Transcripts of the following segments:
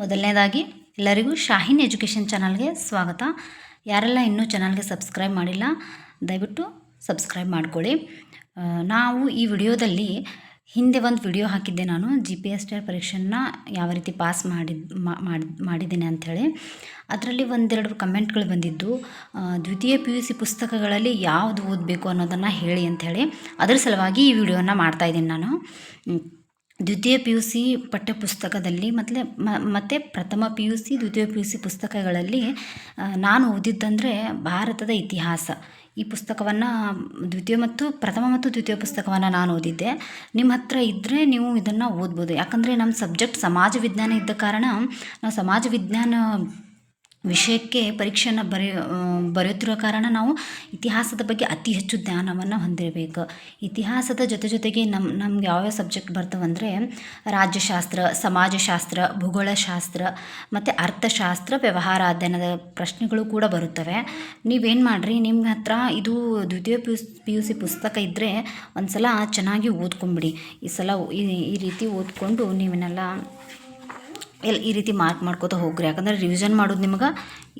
ಮೊದಲನೇದಾಗಿ, ಎಲ್ಲರಿಗೂ ಶಾಹಿನ್ ಎಜುಕೇಷನ್ ಚಾನಲ್ಗೆ ಸ್ವಾಗತ. ಯಾರೆಲ್ಲ ಇನ್ನೂ ಚಾನಲ್ಗೆ ಸಬ್ಸ್ಕ್ರೈಬ್ ಮಾಡಿಲ್ಲ, ದಯವಿಟ್ಟು ಸಬ್ಸ್ಕ್ರೈಬ್ ಮಾಡ್ಕೊಳ್ಳಿ. ನಾವು ಈ ವಿಡಿಯೋದಲ್ಲಿ ಹಿಂದೆ ಒಂದು ವಿಡಿಯೋ ಹಾಕಿದ್ದೆ ನಾನು, ಜಿ ಪಿ ಎಸ್ ಟಿ ಪರೀಕ್ಷೆನ ಯಾವ ರೀತಿ ಪಾಸ್ ಮಾಡಿದ ಮಾಡಿ ಮಾಡಿದ್ದೇನೆ ಅಂಥೇಳಿ. ಅದರಲ್ಲಿ ಒಂದೆರಡು ಕಮೆಂಟ್ಗಳು ಬಂದಿದ್ದು ದ್ವಿತೀಯ ಪಿ ಯು ಸಿ ಪುಸ್ತಕಗಳಲ್ಲಿ ಯಾವುದು ಓದಬೇಕು ಅನ್ನೋದನ್ನು ಹೇಳಿ ಅಂಥೇಳಿ. ಅದರ ಸಲುವಾಗಿ ಈ ವಿಡಿಯೋನ ಮಾಡ್ತಾಯಿದ್ದೀನಿ ನಾನು. ದ್ವಿತೀಯ ಪಿ ಯು ಸಿ ಪಠ್ಯಪುಸ್ತಕದಲ್ಲಿ ಮತ್ತು ಮತ್ತು ಪ್ರಥಮ ಪಿ ಯು ಸಿ ದ್ವಿತೀಯ ಪಿ ಯು ಸಿ ಪುಸ್ತಕಗಳಲ್ಲಿ ನಾನು ಓದಿದ್ದಂದರೆ ಭಾರತದ ಇತಿಹಾಸ. ಈ ಪುಸ್ತಕವನ್ನು, ದ್ವಿತೀಯ ಮತ್ತು ಪ್ರಥಮ ಮತ್ತು ದ್ವಿತೀಯ ಪುಸ್ತಕವನ್ನು ನಾನು ಓದಿದ್ದೆ. ನಿಮ್ಮ ಹತ್ರ ಇದ್ದರೆ ನೀವು ಇದನ್ನು ಓದ್ಬೋದು. ಯಾಕಂದರೆ ನಮ್ಮ ಸಬ್ಜೆಕ್ಟ್ ಸಮಾಜ ವಿಜ್ಞಾನ ಇದ್ದ ಕಾರಣ, ನಾವು ಸಮಾಜ ವಿಜ್ಞಾನ ವಿಷಯಕ್ಕೆ ಪರೀಕ್ಷೆಯನ್ನು ಬರೆಯ ಬರೆಯುತ್ತಿರುವ ಕಾರಣ ನಾವು ಇತಿಹಾಸದ ಬಗ್ಗೆ ಅತಿ ಹೆಚ್ಚು ಜ್ಞಾನವನ್ನು ಹೊಂದಿರಬೇಕು. ಇತಿಹಾಸದ ಜೊತೆ ಜೊತೆಗೆ ನಮ್ಮ ನಮ್ಗೆ ಯಾವ್ಯಾವ ಸಬ್ಜೆಕ್ಟ್ ಬರ್ತವಂದರೆ ರಾಜ್ಯಶಾಸ್ತ್ರ, ಸಮಾಜಶಾಸ್ತ್ರ, ಭೂಗೋಳಶಾಸ್ತ್ರ ಮತ್ತು ಅರ್ಥಶಾಸ್ತ್ರ, ವ್ಯವಹಾರ ಅಧ್ಯಯನದ ಪ್ರಶ್ನೆಗಳು ಕೂಡ ಬರುತ್ತವೆ. ನೀವೇನು ಮಾಡಿರಿ ನಿಮ್ಮ ಹತ್ರ ಇದು ದ್ವಿತೀಯ P U P U C ಪುಸ್ತಕ ಇದ್ದರೆ ಒಂದು ಸಲ ಚೆನ್ನಾಗಿ ಓದ್ಕೊಂಬಿಡಿ. ಈ ಸಲ ಈ ಈ ರೀತಿ ಓದ್ಕೊಂಡು ನೀವನ್ನೆಲ್ಲ ಎಲ್ಲಿ ಈ ರೀತಿ ಮಾರ್ಕ್ ಮಾಡ್ಕೋತ ಹೋಗ್ರಿ. ಯಾಕಂದ್ರೆ ರಿವಿಷನ್ ಮಾಡೋದು ನಿಮ್ಗೆ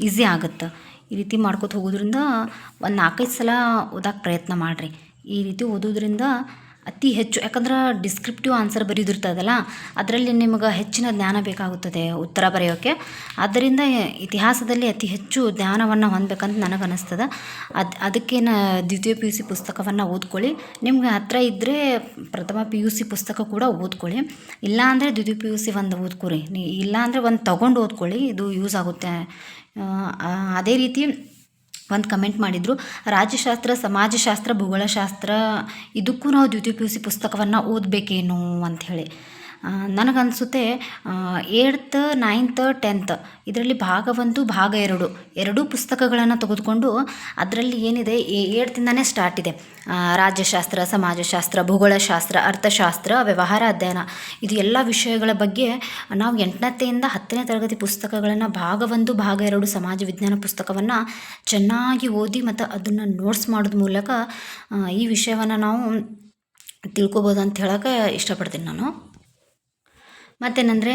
ಈಸಿ ಆಗುತ್ತೆ. ಈ ರೀತಿ ಮಾಡ್ಕೋತ ಹೋಗೋದ್ರಿಂದ ಒಂದು ನಾಲ್ಕೈದು ಸಲ ಓದಕ್ಕೆ ಪ್ರಯತ್ನ ಮಾಡಿರಿ. ಈ ರೀತಿ ಓದೋದ್ರಿಂದ ಅತಿ ಹೆಚ್ಚು, ಯಾಕಂದ್ರೆ ಡಿಸ್ಕ್ರಿಪ್ಟಿವ್ ಆನ್ಸರ್ ಬರೆಯೋದಿರ್ತದಲ್ಲ ಅದರಲ್ಲಿ ನಿಮಗೆ ಹೆಚ್ಚಿನ ಜ್ಞಾನ ಬೇಕಾಗುತ್ತದೆ ಉತ್ತರ ಬರೆಯೋಕ್ಕೆ ಆದ್ದರಿಂದ ಇತಿಹಾಸದಲ್ಲಿ ಅತಿ ಹೆಚ್ಚು ಜ್ಞಾನವನ್ನು ಹೊಂದಬೇಕಂತ ನನಗನ್ನಿಸ್ತದೆ ಅದು ಅದಕ್ಕೆ ದ್ವಿತೀಯ ಪಿ ಯು ಸಿ ಪುಸ್ತಕವನ್ನು ಓದ್ಕೊಳ್ಳಿ. ನಿಮ್ಗೆ ಹತ್ರ ಇದ್ದರೆ ಪ್ರಥಮ ಪಿ ಯು ಸಿ ಪುಸ್ತಕ ಕೂಡ ಓದ್ಕೊಳ್ಳಿ. ಇಲ್ಲಾಂದರೆ ದ್ವಿತೀಯ ಪಿ ಯು ಸಿ ಒಂದು ಓದ್ಕೊಳ್ಳಿ ಇಲ್ಲ ಅಂದರೆ ಒಂದು ತಗೊಂಡು ಓದ್ಕೊಳ್ಳಿ, ಇದು ಯೂಸ್ ಆಗುತ್ತೆ. ಅದೇ ರೀತಿ ಒಂದು ಕಮೆಂಟ್ ಮಾಡಿದರು, ರಾಜ್ಯಶಾಸ್ತ್ರ, ಸಮಾಜಶಾಸ್ತ್ರ, ಭೂಗೋಳಶಾಸ್ತ್ರ, ಇದಕ್ಕೂ ನಾವು ದ್ವಿತೀಯ ಪಿ ಯು ಸಿ ಪುಸ್ತಕವನ್ನು ಓದಬೇಕೇನು? ಅಂಥೇಳಿ ನನಗನ್ಸುತ್ತೆ ಏಳ್ತ್, ನೈನ್ತ್, ಟೆಂತ್ ಇದರಲ್ಲಿ ಭಾಗ ಒಂದು, ಭಾಗ ಎರಡು, ಎರಡೂ ಪುಸ್ತಕಗಳನ್ನು ತೆಗೆದುಕೊಂಡು ಅದರಲ್ಲಿ ಏನಿದೆ ಏಳ್ತಿಂದನೇ ಸ್ಟಾರ್ಟ್ ಇದೆ. ರಾಜ್ಯಶಾಸ್ತ್ರ, ಸಮಾಜಶಾಸ್ತ್ರ, ಭೂಗೋಳಶಾಸ್ತ್ರ, ಅರ್ಥಶಾಸ್ತ್ರ, ವ್ಯವಹಾರ ಅಧ್ಯಯನ. ಇದು ಎಲ್ಲ ವಿಷಯಗಳ ಬಗ್ಗೆ ನಾವು ಎಂಟನತ್ತೆಯಿಂದ ಹತ್ತನೇ ತರಗತಿ ಪುಸ್ತಕಗಳನ್ನು ಭಾಗ ಒಂದು, ಭಾಗ ಎರಡು ಸಮಾಜ ವಿಜ್ಞಾನ ಪುಸ್ತಕವನ್ನು ಚೆನ್ನಾಗಿ ಓದಿ ಮತ್ತು ಅದನ್ನು ನೋಟ್ಸ್ ಮಾಡೋದ್ರ ಮೂಲಕ ಈ ವಿಷಯವನ್ನು ನಾವು ತಿಳ್ಕೊಬೋದು ಅಂತ ಹೇಳೋಕೆ ಇಷ್ಟಪಡ್ತೀನಿ ನಾನು. ಮತ್ತೇನೆಂದರೆ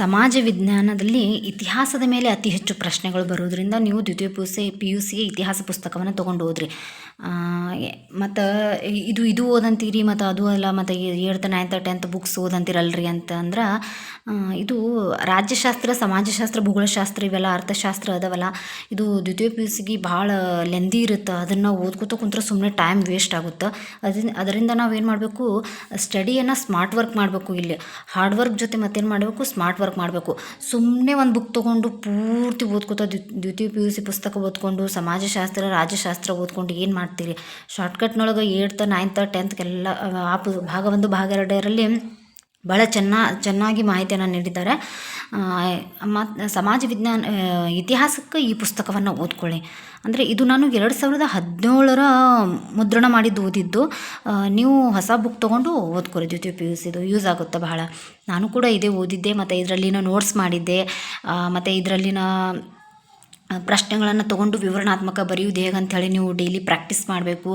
ಸಮಾಜ ವಿಜ್ಞಾನದಲ್ಲಿ ಇತಿಹಾಸದ ಮೇಲೆ ಅತಿ ಹೆಚ್ಚು ಪ್ರಶ್ನೆಗಳು ಬರೋದ್ರಿಂದ ನೀವು ದ್ವಿತೀಯ P U C P U C ಇತಿಹಾಸ ಪುಸ್ತಕವನ್ನು ತೊಗೊಂಡು ಹೋದ್ರಿ ಮತ್ತು ಇದು ಇದು ಓದಂತೀರಿ, ಮತ್ತು ಅದು ಅಲ್ಲ, ಮತ್ತು ಏಳ್ತ್, ನೈನ್ತ್, ಟೆಂತ್ ಬುಕ್ಸ್ ಓದಂತೀರಲ್ರಿ ಅಂತ ಅಂದ್ರೆ ಇದು ರಾಜ್ಯಶಾಸ್ತ್ರ, ಸಮಾಜಶಾಸ್ತ್ರ, ಭೂಗೋಳಶಾಸ್ತ್ರ ಇವೆಲ್ಲ ಅರ್ಥಶಾಸ್ತ್ರ ಅದಾವಲ್ಲ. ಇದು ದ್ವಿತೀಯ ಪಿ ಯು ಸಿಗೆ ಭಾಳ ಲೆಂದಿ ಇರುತ್ತೆ. ಅದನ್ನು ಓದ್ಕೋತ ಕುಂತ್ರೆ ಸುಮ್ಮನೆ ಟೈಮ್ ವೇಸ್ಟ್ ಆಗುತ್ತೆ. ಅದರಿಂದ ಅದರಿಂದ ನಾವೇನು ಮಾಡಬೇಕು, ಸ್ಟಡಿಯನ್ನು ಸ್ಮಾರ್ಟ್ ವರ್ಕ್ ಮಾಡಬೇಕು ಇಲ್ಲಿ. ಹಾರ್ಡ್ ವರ್ಕ್ ಜೊತೆ ಮತ್ತೇನು ಮಾಡಬೇಕು ಸ್ಮಾರ್ಟ್ ವರ್ಕ್ ಮಾಡಬೇಕು ಸುಮ್ಮನೆ ಒಂದು ಬುಕ್ ತೊಗೊಂಡು ಪೂರ್ತಿ ಓದ್ಕೋತ ದ್ವಿ- ದ್ವಿತೀಯ ಪಿ ಯು ಸಿ ಪುಸ್ತಕ ಓದ್ಕೊಂಡು ಸಮಾಜಶಾಸ್ತ್ರ ರಾಜ್ಯಶಾಸ್ತ್ರ ಓದ್ಕೊಂಡು ಏನು ಮಾಡ್ತೀರಿ ಶಾರ್ಟ್ಕಟ್ನೊಳಗೆ ಏಳ್ತ್ ನೈನ್ತ್ ಟೆಂತ್ಗೆಲ್ಲ ಆ ಭಾಗ ಒಂದು ಭಾಗ ಎರಡರಲ್ಲಿ ಭಾಳ ಚೆನ್ನ, ಚೆನ್ನಾಗಿ ಮಾಹಿತಿಯನ್ನು ನೀಡಿದ್ದಾರೆ. ಮತ್ತು ಸಮಾಜ ವಿಜ್ಞಾನ ಇತಿಹಾಸಕ್ಕೆ ಈ ಪುಸ್ತಕವನ್ನು ಓದ್ಕೊಳ್ಳಿ. ಅಂದರೆ ಇದು ನಾನು ಎರಡು ಸಾವಿರದ ಹದಿನೇಳರ ಮುದ್ರಣ ಮಾಡಿದ್ದು ಓದಿದ್ದು. ನೀವು ಹೊಸ ಬುಕ್ ತೊಗೊಂಡು ಓದ್ಕೊರಿ ದ್ವಿತೀಯ ಪಿ ಯು ಸಿದು ಯೂಸ್ ಆಗುತ್ತೆ ಬಹಳ. ನಾನು ಕೂಡ ಇದೇ ಓದಿದ್ದೆ, ಮತ್ತು ಇದರಲ್ಲಿನ ನೋಟ್ಸ್ ಮಾಡಿದ್ದೆ. ಮತ್ತು ಇದರಲ್ಲಿನ ಪ್ರಶ್ನೆಗಳನ್ನು ತೊಗೊಂಡು ವಿವರಣಾತ್ಮಕ ಬರೆಯುವುದು ಹೇಗೆ ಅಂಥೇಳಿ ನೀವು ಡೈಲಿ ಪ್ರಾಕ್ಟೀಸ್ ಮಾಡಬೇಕು.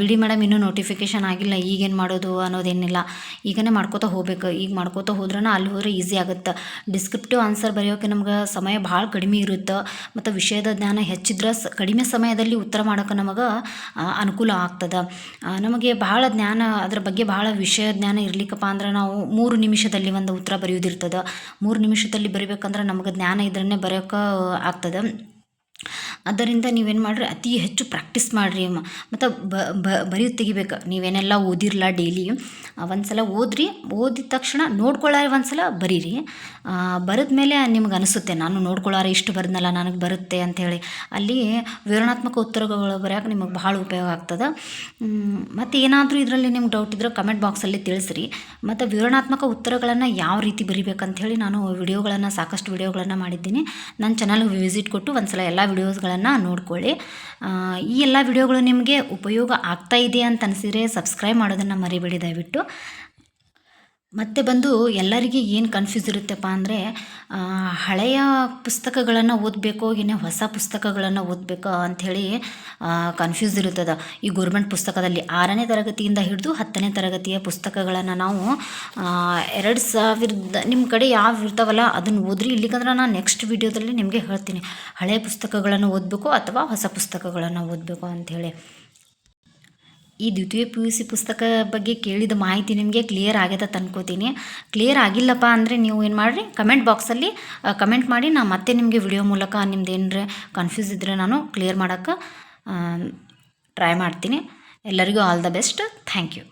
ಬಿಡಿ ಮೇಡಮ್ ಇನ್ನೂ ನೋಟಿಫಿಕೇಶನ್ ಆಗಿಲ್ಲ ಈಗೇನು ಮಾಡೋದು ಅನ್ನೋದೇನಿಲ್ಲ. ಈಗನೇ ಮಾಡ್ಕೋತಾ ಹೋಗ್ಬೇಕು. ಈಗ ಮಾಡ್ಕೋತಾ ಹೋದ್ರೆ ಅಲ್ಲಿ ಹೋದ್ರೆ ಈಸಿ ಆಗುತ್ತೆ. ಡಿಸ್ಕ್ರಿಪ್ಟಿವ್ ಆನ್ಸರ್ ಬರೆಯೋಕೆ ನಮ್ಗೆ ಸಮಯ ಭಾಳ ಕಡಿಮೆ ಇರುತ್ತೆ. ಮತ್ತು ವಿಷಯದ ಜ್ಞಾನ ಹೆಚ್ಚಿದ್ರೆ ಕಡಿಮೆ ಸಮಯದಲ್ಲಿ ಉತ್ತರ ಮಾಡೋಕೆ ನಮಗೆ ಅನುಕೂಲ ಆಗ್ತದೆ. ನಮಗೆ ಭಾಳ ಜ್ಞಾನ, ಅದ್ರ ಬಗ್ಗೆ ಭಾಳ ವಿಷಯ ಜ್ಞಾನ ಇರಲಿಕ್ಕಪ್ಪ ಅಂದ್ರೆ ನಾವು ಮೂರು ನಿಮಿಷದಲ್ಲಿ ಒಂದು ಉತ್ತರ ಬರೆಯೋದಿರ್ತದೆ ಮೂರು ನಿಮಿಷದಲ್ಲಿ ಬರಿಬೇಕಂದ್ರೆ ನಮಗೆ ಜ್ಞಾನ ಇದ್ರನ್ನೇ ಬರೆಯೋಕೆ ಆಗ್ತದೆ. ಆದ್ದರಿಂದ ನೀವೇನು ಮಾಡಿರಿ? ಅತಿ ಹೆಚ್ಚು ಪ್ರಾಕ್ಟೀಸ್ ಮಾಡಿರಿ ಮತ್ತು ಬರೆಯೋದು ತೆಗಿಬೇಕು. ನೀವೇನೆಲ್ಲ ಓದಿರಲ್ಲ ಡೈಲಿ ಒಂದು ಸಲ ಓದ್ರಿ. ಓದಿದ ತಕ್ಷಣ ನೋಡ್ಕೊಳ್ಳಾರ ಒಂದು ಸಲ ಬರೀರಿ. ಬರೆದ ಮೇಲೆ ನಿಮ್ಗೆ ಅನಿಸುತ್ತೆ, ನಾನು ನೋಡ್ಕೊಳ್ಳಾರ ಇಷ್ಟು ಬರೆದ್ನಲ್ಲ, ನನಗೆ ಬರುತ್ತೆ ಅಂಥೇಳಿ ಅಲ್ಲಿ ವಿವರಣಾತ್ಮಕ ಉತ್ತರಗಳು ಬರೆಯೋಕೆ ನಿಮಗೆ ಭಾಳ ಉಪಯೋಗ ಆಗ್ತದೆ. ಮತ್ತು ಏನಾದರೂ ಇದರಲ್ಲಿ ನಿಮ್ಗೆ ಡೌಟ್ ಇದ್ದರೆ ಕಮೆಂಟ್ ಬಾಕ್ಸಲ್ಲಿ ತಿಳಿಸ್ರಿ. ಮತ್ತು ವಿವರಣಾತ್ಮಕ ಉತ್ತರಗಳನ್ನು ಯಾವ ರೀತಿ ಬರಿಬೇಕಂತ ಹೇಳಿ ನಾನು ವಿಡಿಯೋಗಳನ್ನು ಸಾಕಷ್ಟು ವಿಡಿಯೋಗಳನ್ನು ಮಾಡಿದ್ದೀನಿ. ನನ್ನ ಚಾನಲ್ಗೆ ವಿಸಿಟ್ ಕೊಟ್ಟು ಒಂದು ಸಲ ಎಲ್ಲ ವಿಡಿಯೋಸ್ಗಳನ್ನು ನೋಡ್ಕೊಳ್ಳಿ. ಈ ಎಲ್ಲ ವಿಡಿಯೋಗಳು ನಿಮಗೆ ಉಪಯೋಗ ಆಗ್ತಾ ಇದೆ ಅಂತ ಅನಿಸಿದರೆ ಸಬ್ಸ್ಕ್ರೈಬ್ ಮಾಡೋದನ್ನು ಮರಿಬೇಡಿ ದಯವಿಟ್ಟು. ಮತ್ತು ಬಂದು ಎಲ್ಲರಿಗೆ ಏನು ಕನ್ಫ್ಯೂಸ್ ಇರುತ್ತಪ್ಪ ಅಂದರೆ ಹಳೆಯ ಪುಸ್ತಕಗಳನ್ನು ಓದಬೇಕೋ, ಇನ್ನೇ ಹೊಸ ಪುಸ್ತಕಗಳನ್ನು ಓದಬೇಕೋ ಅಂಥೇಳಿ ಕನ್ಫ್ಯೂಸ್ ಇರುತ್ತದೆ. ಈ ಗೋರ್ಮೆಂಟ್ ಪುಸ್ತಕದಲ್ಲಿ ಆರನೇ ತರಗತಿಯಿಂದ ಹಿಡಿದು ಹತ್ತನೇ ತರಗತಿಯ ಪುಸ್ತಕಗಳನ್ನು ನಾವು ಎರಡು ಸಾವಿರದ ನಿಮ್ಮ ಕಡೆ ಯಾವ ಇರ್ತಾವಲ್ಲ ಅದನ್ನು ಓದ್ರಿ. ಇಲ್ಲಿಗಂದ್ರೆ ನಾನು ನೆಕ್ಸ್ಟ್ ವಿಡಿಯೋದಲ್ಲಿ ನಿಮಗೆ ಹೇಳ್ತೀನಿ. ಹಳೆಯ ಪುಸ್ತಕಗಳನ್ನು ಓದಬೇಕು ಅಥವಾ ಹೊಸ ಪುಸ್ತಕಗಳನ್ನು ಓದಬೇಕು ಅಂಥೇಳಿ ಈ ದ್ವಿತೀಯ ಪಿ ಯು ಸಿ ಪುಸ್ತಕ ಬಗ್ಗೆ ಕೇಳಿದ ಮಾಹಿತಿ ನಿಮಗೆ ಕ್ಲಿಯರ್ ಆಗ್ಯದ ಅನ್ಕೋತೀನಿ. ಕ್ಲಿಯರ್ ಆಗಿಲ್ಲಪ್ಪ ಅಂದರೆ ನೀವು ಏನು ಮಾಡಿರಿ ಕಮೆಂಟ್ ಬಾಕ್ಸಲ್ಲಿ ಕಮೆಂಟ್ ಮಾಡಿ ನಾನು ಮತ್ತೆ ನಿಮಗೆ ವಿಡಿಯೋ ಮೂಲಕ ನಿಮ್ದು ಏನರ ಕನ್ಫ್ಯೂಸ್ ಇದ್ದರೆ ನಾನು ಕ್ಲಿಯರ್ ಮಾಡೋಕ್ಕೆ ಟ್ರೈ ಮಾಡ್ತೀನಿ. ಎಲ್ಲರಿಗೂ all the best thank you